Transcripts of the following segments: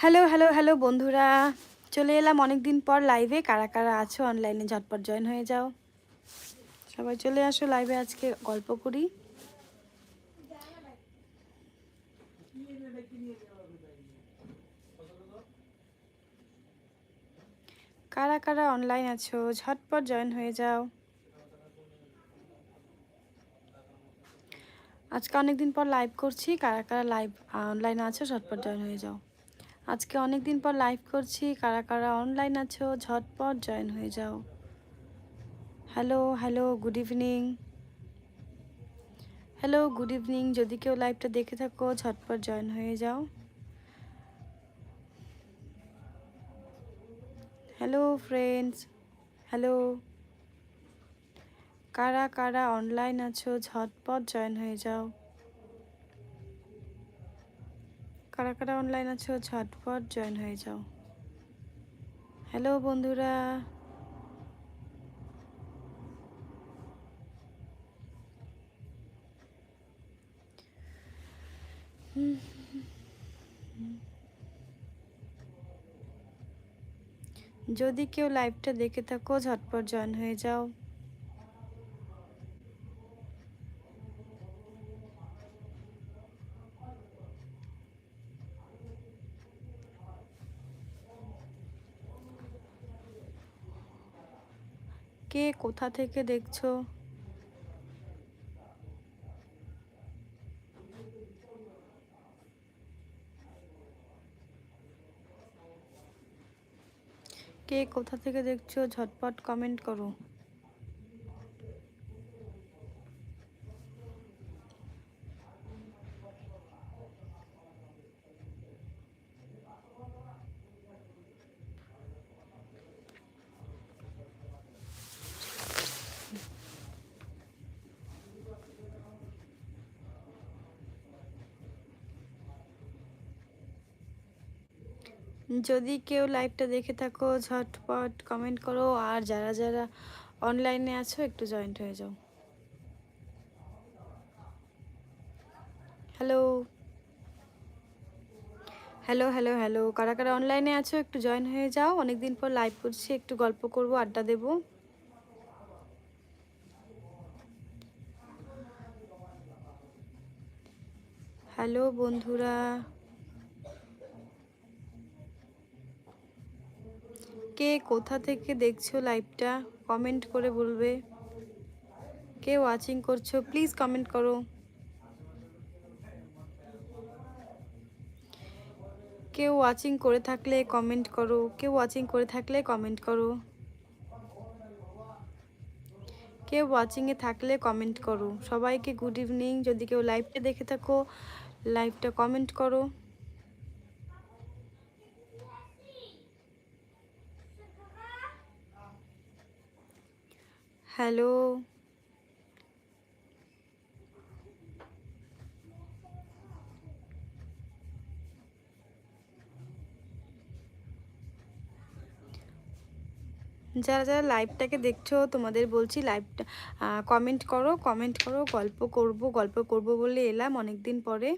Hello hello hello বন্ধুরা। চলে এলাম অনেক দিন পর লাইভে কারা কারা আছো অনলাইনে ঝটপট জয়েন হয়ে যাও। সবাই চলে আসো লাইভে আজকে গল্প করি। কারা কারা অনলাইন আছো? ঝটপট জয়েন হয়ে যাও। আজকে অনেক দিন পর লাইভ করছি। কারা কারা লাইভ অনলাইন আছো, ঝটপট জয়েন হয়ে যাও। আজকে অনেক দিন পর লাইভ করছি। কারা কারা অনলাইন আছো, ঝটপট জয়েন হয়ে যাও। Hello hello good evening hello good evening যদি কেউ লাইভটা দেখে থাকো, ঝটপট জয়েন হয়ে যাও। হ্যালো ফ্রেন্ডস হ্যালো কারা কারা অনলাইন আছো, ঝটপট জয়েন হয়ে যাও। কারা কারা অনলাইন আছো, ঝটপট জয়েন হয়ে যাও। হ্যালো বন্ধুরা। যদি কেউ লাইভটা দেখে থাকো, ঝটপট জয়েন হয়ে যাও। কোথা থেকে দেখছ? কে কোথা থেকে দেখছ? ঝটপট কমেন্ট করো। যদি কেউ লাইভটা দেখে থাকো, ঝটপট কমেন্ট করো, আর যারা যারা অনলাইনে আছো, একটু জয়েন্ট হয়ে যাও। হ্যালো হ্যালো হ্যালো হ্যালো কারা কারা অনলাইনে আছো, একটু জয়েন হয়ে যাও। অনেকদিন পর লাইভ করছি, একটু গল্প করব, আড্ডা দেব। হ্যালো বন্ধুরা। কে কোথা থেকে দেখছ লাইভটা কমেন্ট করে বলবে। কে ওয়াচিং করছ প্লিজ কমেন্ট করো। কেউ ওয়াচিং করে থাকলে কমেন্ট করো, কেউ ওয়াচিং করে থাকলে কমেন্ট করো। কেউ ওয়াচিংয়ে থাকলে কমেন্ট করো। সবাইকে গুড ইভিনিং যদি কেউ লাইভটা দেখে থাকো লাইভটা কমেন্ট করো। হ্যালো। যারা যারা লাইভটাকে দেখছ, তোমাদের বলছি লাইভটা কমেন্ট করো কমেন্ট করো, গল্প করব গল্প করব বলে এলাম অনেক দিন পরে।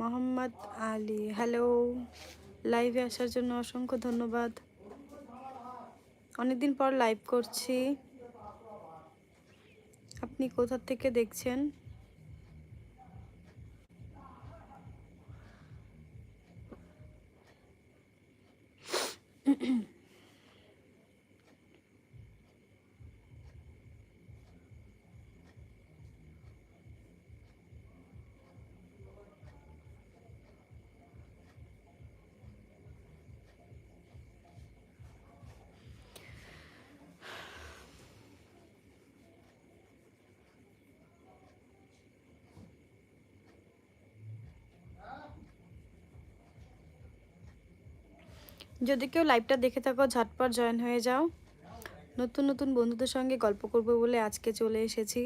মোহাম্মদ আলী। হ্যালো লাইভে আসার জন্য অসংখ্য ধন্যবাদ। অনেকদিন পর লাইভ করছি। আপনি কোথা থেকে দেখছেন? যদি কেউ লাইভটা দেখে থাকো, ঝটপট জয়েন হয়ে যাও। নতুন নতুন বন্ধুদের সঙ্গে গল্প করব বলে আজকে চলে এসেছি।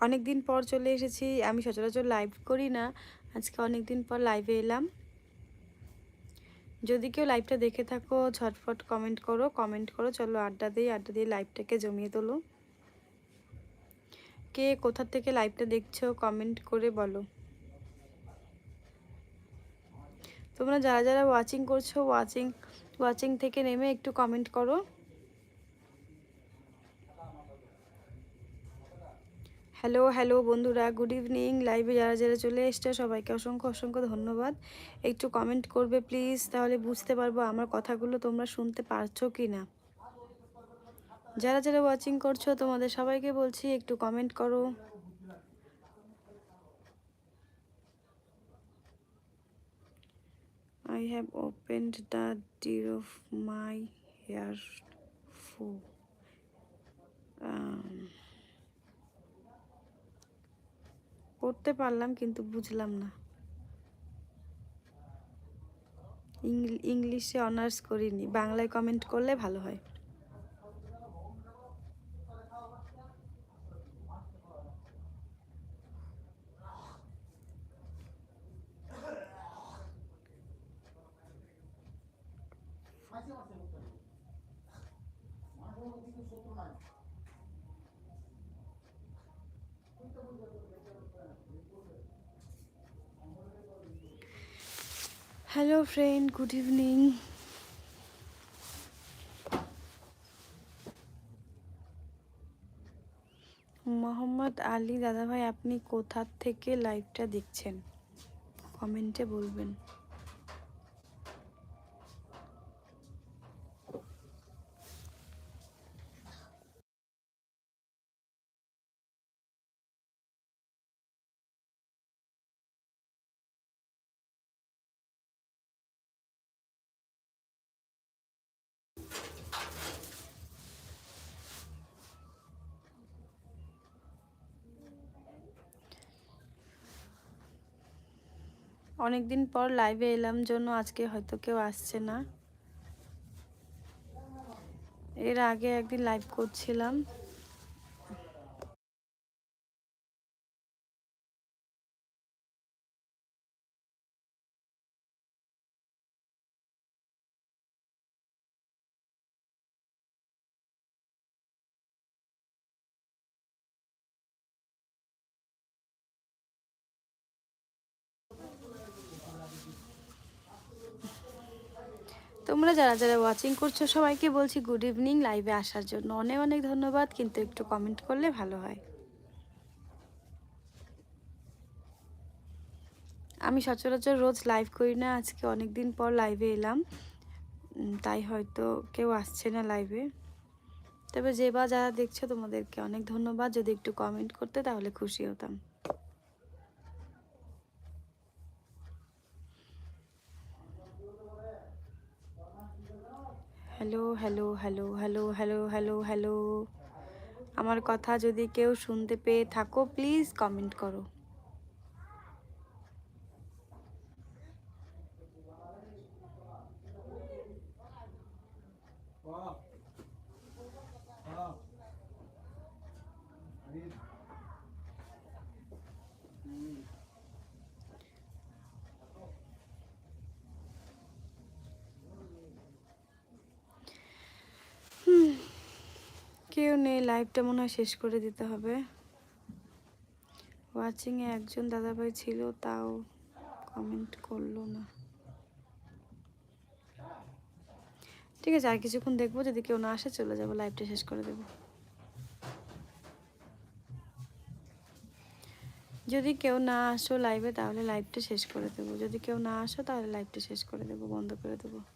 অনেক দিন পর চলে এসেছি। আমি সচরাচর লাইভ করি না। আজকে অনেক দিন পর লাইভে এলাম। যদি কেউ লাইভটা দেখে থাকো ঝটফট কমেন্ট করো কমেন্ট করো। চলো আড্ডা দিই, আড্ডা দিয়ে লাইভটাকে জমিয়ে তোলো। কে কোথা থেকে লাইভটা দেখছ, কমেন্ট করে বলো। তোমরা যারা যারা ওয়াচিং করছ ওয়াচিং ওয়াচিং থেকে নেমে একটু কমেন্ট করো। হ্যালো হ্যালো বন্ধুরা গুড ইভিনিং লাইভে যারা যারা চলে এসছে, সবাইকে অসংখ্য অসংখ্য ধন্যবাদ। একটু কমেন্ট করবে প্লিজ তাহলে বুঝতে পারব আমার কথাগুলো তোমরা শুনতে পারছ কি না যারা যারা ওয়াচিং করছ, তোমাদের সবাইকে বলছি একটু কমেন্ট করো। I have opened the door of my hair for um, পড়তে পারলাম কিন্তু বুঝলাম না। ইংলিশে অনার্স করিনি বাংলায় কমেন্ট করলে ভালো হয়। Hello friend good evening Mohammad Ali দাদাভাই আপনি কোথা থেকে লাইভটা দেখছেন? কমেন্টে বলবেন। অনেক দিন পর লাইভে এলাম, জন্য আজকে হয়তো কেউ আসছে না। এর আগে একদিন লাইভ করছিলাম। তোমরা যারা যারা ওয়াচিং করছ, সবাইকে বলছি গুড ইভিনিং লাইভে আসার জন্য। অনেক অনেক ধন্যবাদ, কিন্তু একটু কমেন্ট করলে ভালো হয়। আমি সচরাচর রোজ লাইভ করি না, আজকে অনেক দিন পর লাইভে এলাম। তাই হয়তো কেউ আসছে না লাইভে তবে যে বা যারা দেখছ, তোমাদেরকে অনেক ধন্যবাদ। যদি একটু কমেন্ট করতে, তাহলে খুশি হতাম। Hello hello hello hello hello hello. আমার কথা যদি কেউ শুনতে পেয়ে থাকো প্লিজ কমেন্ট করো। কেউ নেই লাইভটা মনে হয় শেষ করে দিতে হবে। ওয়াচিংয়ে একজন দাদাভাই ছিল, তাও কমেন্ট করল না। ঠিক আছে, আর কিছুক্ষণ দেখব, যদি কেউ না আসে, চলে যাব লাইভটা শেষ করে দেবো। যদি কেউ না আসো লাইভে তাহলে লাইভটা শেষ করে দেবো। যদি কেউ না আসো, তাহলে লাইভটা শেষ করে দেবো, বন্ধ করে দেবো।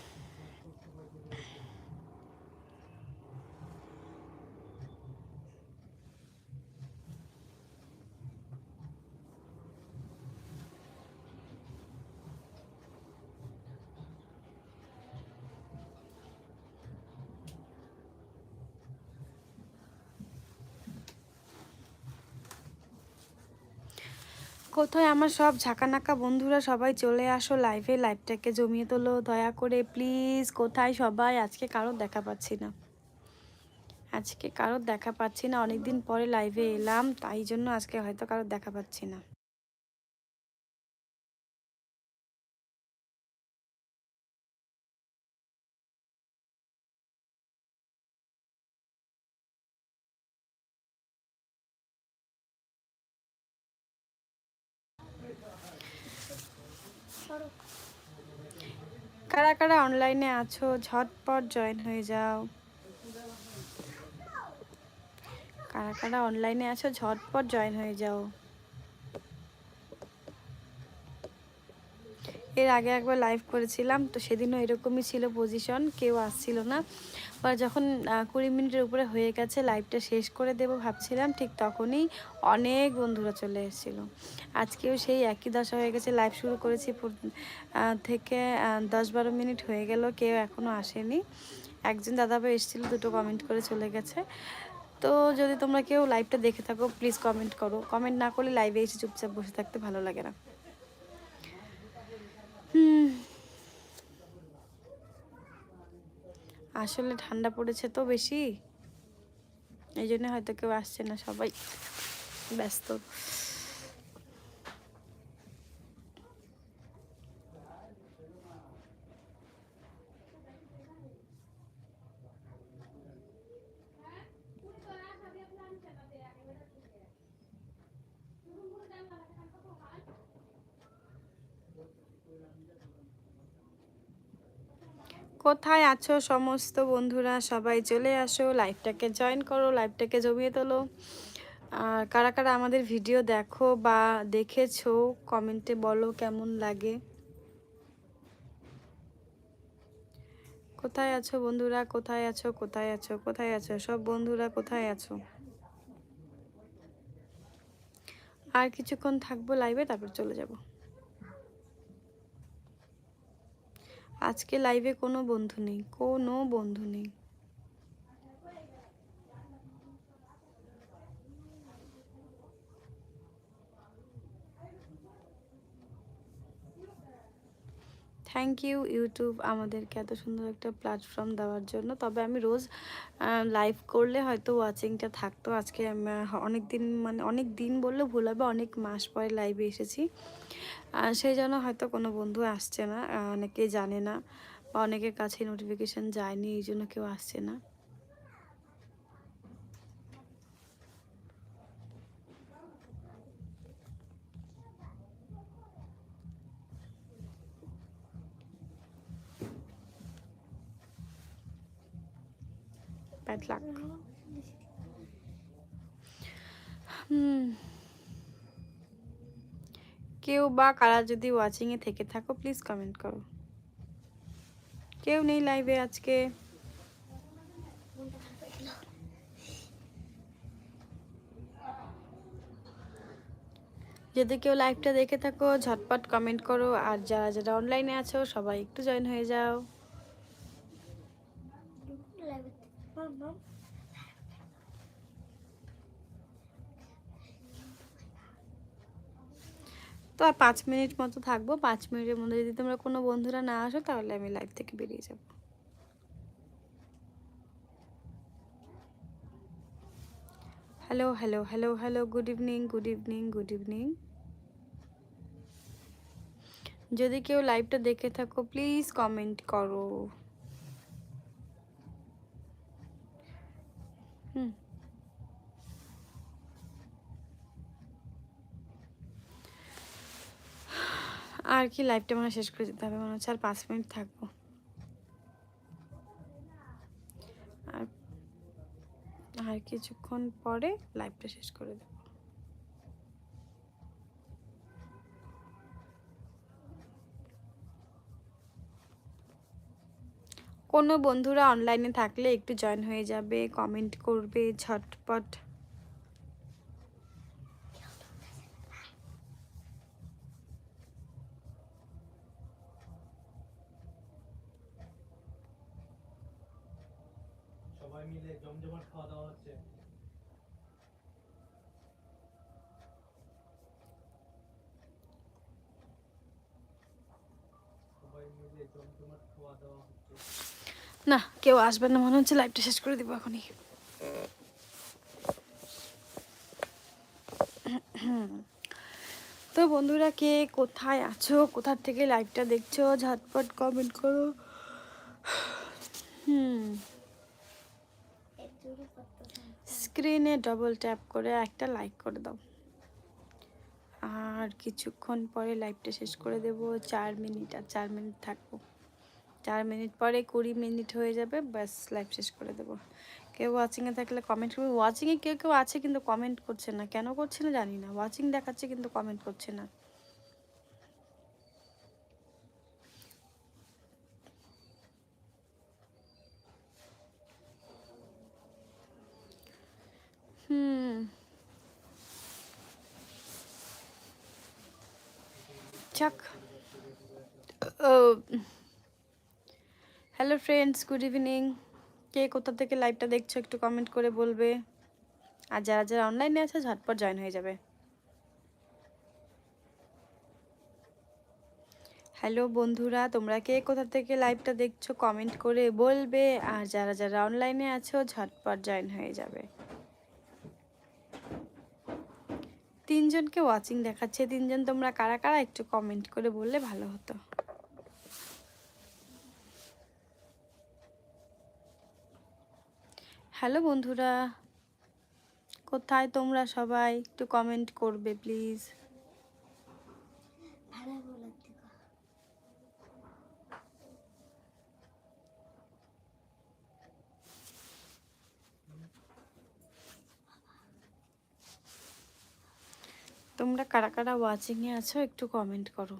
কোথায় আমার সব ঝাঁকানাকা বন্ধুরা সবাই চলে আসো লাইভে লাইভটাকে জমিয়ে তোলো, দয়া করে প্লিজ কোথায় সবাই? আজকে কারোর দেখা পাচ্ছি না। আজকে কারোর দেখা পাচ্ছি না। অনেকদিন পরে লাইভে এলাম, তাই জন্য আজকে হয়তো কারোর দেখা পাচ্ছি না। কারা কারা অনলাইনে আছো? ঝটপট জয়েন হয়ে যাও। কারা কারা অনলাইনে আছো? ঝটপট জয়েন হয়ে যাও। এর আগে একবার লাইভ করেছিলাম, তো সেদিনও এরকমই ছিল পজিশন কেউ আসছিল না। বা যখন কুড়ি মিনিটের উপরে হয়ে গেছে লাইভটা শেষ করে দেব ভাবছিলাম, ঠিক তখনই অনেক বন্ধুরা চলে এসেছিল। আজকেও সেই একই দশা হয়ে গেছে লাইভ শুরু করেছি থেকে দশ বারো মিনিট হয়ে গেল, কেউ এখনও আসেনি। একজন দাদাভাই এসেছিল, দুটো কমেন্ট করে চলে গেছে। তো যদি তোমরা কেউ লাইভটা দেখে থাকো প্লিজ কমেন্ট করো। কমেন্ট না করলে লাইভে এসে চুপচাপ বসে থাকতে ভালো লাগে না হুম আসলে ঠান্ডা পড়েছে তো বেশি। এই জন্য হয়তো কেউ আসছে না সবাই। ব্যস্ত। কোথায় আছো সমস্ত বন্ধুরা? সবাই চলে আসো লাইভটাকে জয়েন করো লাইভটাকে জমিয়ে তোলো। আর কারা কারা আমাদের ভিডিও দেখো বা দেখেছ কমেন্টে বলো কেমন লাগে। কোথায় আছো বন্ধুরা? কোথায় আছো? কোথায় আছো? কোথায় আছো? সব বন্ধুরা কোথায় আছো? আর কিছুক্ষণ থাকব লাইভে তারপর চলে যাব। আজকে লাইভে কোনো বন্ধু নেই, কোনো বন্ধু নেই। থ্যাংক ইউ ইউটিউব আমাদেরকে এত সুন্দর একটা প্ল্যাটফর্ম দেওয়ার জন্য। তবে আমি রোজ লাইভ করলে হয়তো ওয়াচিংটা থাকতো। আজকে অনেক দিন মানে অনেক দিন বললে ভুল হবে, অনেক মাস পরে লাইভে এসেছি। সেই জন্য হয়তো কোনো বন্ধু আসছে না অনেকে জানে না বা অনেকের কাছে নোটিফিকেশান যায়নি এই জন্য কেউ আসছে না। হুম। কেউ বা কারা যদি ওয়াচিংয়ে থেকে থাকো প্লিজ কমেন্ট করো। কেউ নেই লাইভে আজকে। যদি কেউ লাইভটা দেখে থাকো, ঝটপট কমেন্ট করো, আর যারা যারা অনলাইনে আছো, সবাই একটু জয়েন হয়ে যাও। তো আর পাঁচ মিনিট মতো থাকব। পাঁচ মিনিটের মধ্যে যদি তোমরা কোনো বন্ধুরা না আসো, তাহলে আমি লাইভ থেকে বেরিয়ে যাব। Hello hello hello hello good evening good evening good evening যদি কেউ লাইভটা দেখে থাকো প্লিজ কমেন্ট করো। হুম। আর কি লাইভটা মানে শেষ করে যেতে হবে। মনে হচ্ছে আর পাঁচ মিনিট থাকব। আর আর কিছুক্ষণ পরে লাইভটা শেষ করে দেবো। কোনো বন্ধুরা অনলাইনে থাকলে একটু জয়েন হয়ে যাবে কমেন্ট করবে, ঝটপট না কেউ আসবে না মনে হচ্ছে লাইভটা শেষ করে দিব এখনই। তো বন্ধুরা কে কোথায় আছো? কোথার থেকে লাইভটা দেখছ? ঝটপট কমেন্ট করো। হুম। স্ক্রিনে ডবল ট্যাপ করে একটা লাইক করে দাও। আর কিছুক্ষণ পরে লাইভটা শেষ করে দেব। চার মিনিট আর চার মিনিট থাকব। চার মিনিট পরে কুড়ি মিনিট হয়ে যাবে, ব্যাস লাইভ শেষ করে দেব। কেউ ওয়াচিংয়ে থাকলে কমেন্ট করবে। ওয়াচিংয়ে কেউ কেউ আছে কিন্তু কমেন্ট করছে না। কেন করছে না জানি না। ওয়াচিং দেখাচ্ছে কিন্তু কমেন্ট করছে না হুম চাক হ্যালো ফ্রেন্ডস গুড ইভিনিং কে কোথা থেকে লাইভটা দেখছ একটু কমেন্ট করে বলবে। আর যারা যারা অনলাইনে আছে, ঝটপট জয়েন হয়ে যাবে। হ্যালো বন্ধুরা, তোমরা কে কোথা থেকে লাইভটা দেখছ কমেন্ট করে বলবে। আর যারা যারা অনলাইনে আছো, ঝটপট জয়েন হয়ে যাবে। তিনজনকে ওয়াচিং দেখাচ্ছে। তিনজন তোমরা কারা কারা, একটু কমেন্ট করে বললে ভালো হতো। হ্যালো বন্ধুরা, কোথায় তোমরা সবাই? একটু কমেন্ট করবে প্লিজ তোমরা কারা কারা ওয়াচিংয়ে আছো, একটু কমেন্ট করো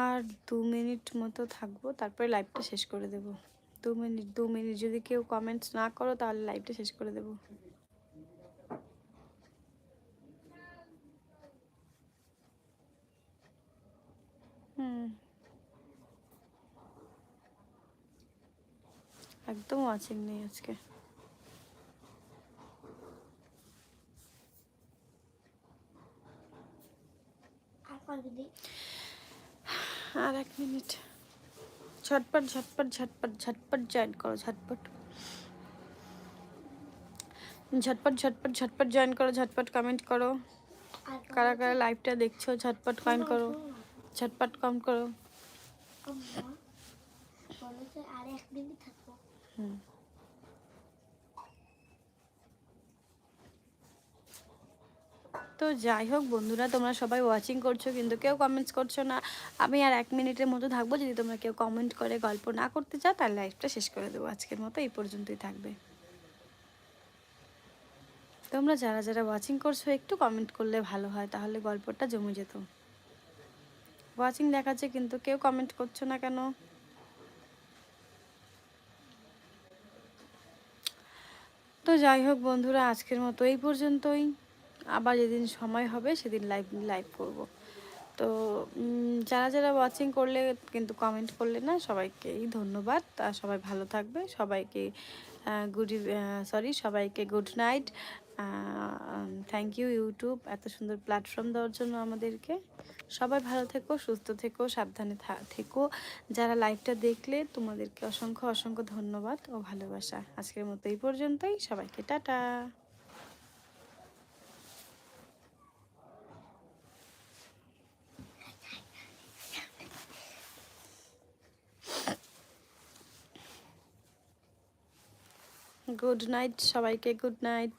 আর দু মিনিট মতো থাকব, তারপরে লাইভটা শেষ করে দেব। দু মিনিট দু মিনিট যদি কেউ কমেন্টস না করো, তাহলে লাইভটা শেষ করে দেব। একদম ওয়াচিং নেই আজকে। আর এক মিনিট। ঝটপট ঝটপট ঝটপট ঝটপট জয়েন করো ঝটপট। ঝটপট ঝটপট ঝটপট জয়েন করো ঝটপট কমেন্ট করো। কারা কারা লাইভটা দেখছ ঝটপট কমেন্ট করো। ঝটপট কমেন্ট করো। আর এক মিনিট থাকব হুম। তো যাই হোক, বন্ধুরা, তোমরা সবাই ওয়াচিং করছ, কিন্তু কেউ কমেন্টস করছ না। আমি আর এক মিনিটের মতো থাকব। যদি তোমরা কেউ কমেন্ট করে, গল্প না করতে চাও, তাহলে লাইফটা শেষ করে দেবো। আজকের মতো এই পর্যন্তই থাকবে। তোমরা যারা যারা ওয়াচিং করছ, একটু কমেন্ট করলে ভালো হয়, তাহলে গল্পটা জমে যেত। ওয়াচিং দেখাচ্ছে, কিন্তু কেউ কমেন্ট করছ না কেন? তো যাই হোক, বন্ধুরা, আজকের মতো এই পর্যন্তই। আবার যেদিন সময় হবে সেদিন লাইভ লাইভ করব। তো যারা যারা ওয়াচিং করলে কিন্তু কমেন্ট করলে না, সবাইকেই ধন্যবাদ। আর সবাই ভালো থাকবে, সবাইকে গুড সরি সবাইকে good night thank you YouTube এত সুন্দর প্ল্যাটফর্ম দেওয়ার জন্য আমাদেরকে। সবাই ভালো থেকো, সুস্থ থেকো, সাবধানে থেকো। যারা লাইভটা দেখলে তোমাদেরকে অসংখ্য অসংখ্য ধন্যবাদ ও ভালোবাসা। আজকের মতো এই পর্যন্তই, সবাইকে টাটা। গুড নাইট সবাইকে গুড নাইট